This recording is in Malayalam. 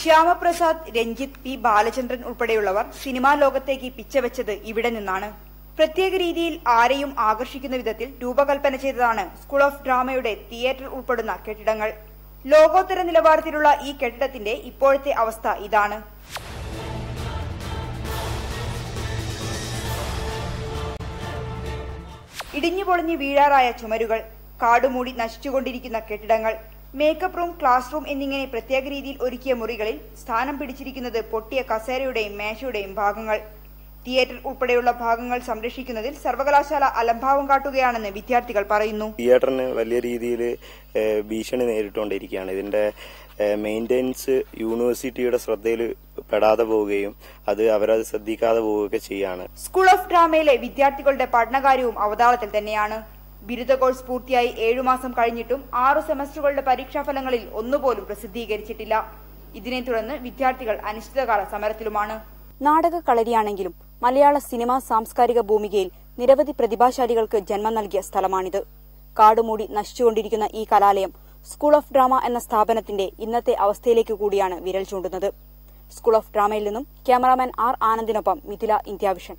ശ്യാമപ്രസാദ് രഞ്ജിത്ത് പി. ബാലചന്ദ്രൻ ഉൾപ്പെടെയുള്ളവർ സിനിമാ ലോകത്തേക്ക് പിച്ചവെച്ചത് ഇവിടെ നിന്നാണ്. പ്രത്യേക രീതിയിൽ ആരെയും ആകർഷിക്കുന്ന വിധത്തിൽ രൂപകൽപ്പന ചെയ്തതാണ് സ്കൂൾ ഓഫ് ഡ്രാമയുടെ തിയേറ്റർ ഉൾപ്പെടുന്ന കെട്ടിടങ്ങൾ. ലോകോത്തര നിലവാരത്തിലുള്ള ഈ കെട്ടിടത്തിന്റെ ഇപ്പോഴത്തെ അവസ്ഥ ഇതാണ്. ഇടിഞ്ഞു പൊളിഞ്ഞ് വീഴാറായ ചുമരുകൾ കാടുമൂടി നശിച്ചുകൊണ്ടിരിക്കുന്ന കെട്ടിടങ്ങൾ മേക്കപ്പ് റൂം ക്ലാസ് റൂം എന്നിങ്ങനെ പ്രത്യേക രീതിയിൽ ഒരുക്കിയ മുറികളിൽ സ്ഥാനം പിടിച്ചിരിക്കുന്നത് പൊട്ടിയ കസേരയുടെയും മേശയുടെയും ഭാഗങ്ങൾ. തിയേറ്റർ ഉൾപ്പെടെയുള്ള ഭാഗങ്ങൾ സംരക്ഷിക്കുന്നതിൽ സർവകലാശാല അലംഭാവം കാട്ടുകയാണെന്ന് വിദ്യാർത്ഥികൾ പറയുന്നു. തിയേറ്ററിന് വലിയ രീതിയിൽ ഭീഷണി നേരിട്ടുകൊണ്ടിരിക്കുകയാണ്. ഇതിന്റെ മെയിന്റെനൻസ് യൂണിവേഴ്സിറ്റിയുടെ ശ്രദ്ധയിൽ പെടാതെ പോവുകയും അത് അവരത് ശ്രദ്ധിക്കാതെ പോവുകയൊക്കെ ചെയ്യാണ്. സ്കൂൾ ഓഫ് ഡ്രാമയിലെ വിദ്യാർത്ഥികളുടെ പഠനകാര്യവും അവതാളത്തിൽ തന്നെയാണ്. ബിരുദ കോഴ്സ് പൂർത്തിയായി ഏഴു മാസം കഴിഞ്ഞിട്ടും ആറു സെമസ്റ്ററുകളുടെ പരീക്ഷാഫലങ്ങളിൽ ഒന്നുപോലും പ്രസിദ്ധീകരിച്ചിട്ടില്ല. ഇതിനെ തുടർന്ന് വിദ്യാർത്ഥികൾ അനിശ്ചിതകാല സമരത്തിലുമാണ്. നാടക കളരിയാണെങ്കിലും മലയാള സിനിമാ സാംസ്കാരിക ഭൂമികയിൽ നിരവധി പ്രതിഭാശാലികൾക്ക് ജന്മം നൽകിയ സ്ഥലമാണിത്. കാടുമൂടി നശിച്ചുകൊണ്ടിരിക്കുന്ന ഈ കലാലയം സ്കൂൾ ഓഫ് ഡ്രാമ എന്ന സ്ഥാപനത്തിന്റെ ഇന്നത്തെ അവസ്ഥയിലേക്ക് കൂടിയാണ് വിരൽ ചൂണ്ടുന്നത്. സ്കൂൾ ഓഫ് ഡ്രാമയിൽ നിന്നും ക്യാമറാമാൻ ആർ ആനന്ദിനൊപ്പം മിഥില ഇന്ത്യാവിഷൻ.